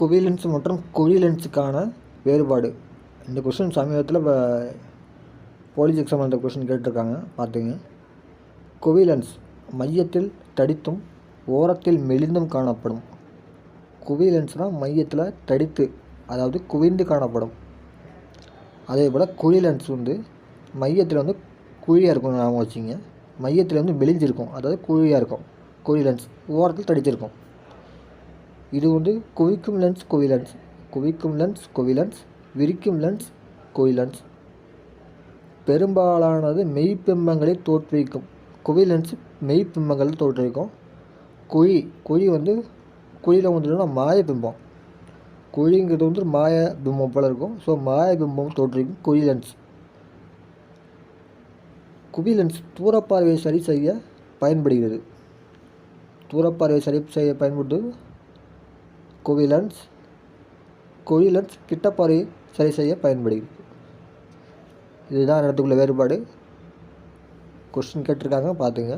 குவிலென்ஸ் மற்றும் குழிலென்ஸுக்கான வேறுபாடு. இந்த கொஷின் சமீபத்தில் இப்போ போலீஸ் எக்ஸாம் அந்த கொஷின் கேட்டிருக்காங்க பார்த்துங்க. குவிலென்ஸ் மையத்தில் தடித்தும் ஓரத்தில் மெலிந்தும் காணப்படும். குவிலென்ஸ்னால் மையத்தில் தடித்து அதாவது குவிந்து காணப்படும். அதே போல் குழிலென்ஸ் வந்து மையத்தில் வந்து குழியாக இருக்கும் ஞாபகம் வச்சுங்க மையத்தில் வந்து மெலிஞ்சிருக்கும் அதாவது குழியாக இருக்கும். குழி லென்ஸ் ஓரத்தில் தடிச்சிருக்கும். இது வந்து குவிக்கும் லென்ஸ் குவிலென்ஸ். குவிக்கும் லென்ஸ் குவிலென்ஸ். விரிக்கும் லென்ஸ் குவிலென்ஸ். பெரும்பாலானது மெய்ப்பிம்பங்களை தோற்றுவிக்கும். குவிலன்ஸ் மெய்ப்பிம்பங்களை தோற்றுவிக்கும். குழி குழி வந்து குழியில் வந்துட்டுனா மாய பிம்பம் குழிங்கிறது வந்து மாய பிம்பம் போல் இருக்கும். ஸோ மாய பிம்பம் தோற்றுவிக்கும் குழி லென்ஸ் தூரப்பார்வையை சரி செய்ய பயன்படுகிறது. தூரப்பார்வை சரி செய்ய பயன்படுது குவிலென்ஸ் குழிலென்ஸ் கிட்டப்பாறை சரி செய்ய பயன்படுகிறது. இதுதான் இடத்துக்குள்ள வேறுபாடு. கொஸ்டின் கேட்டிருக்காங்க பார்த்துங்க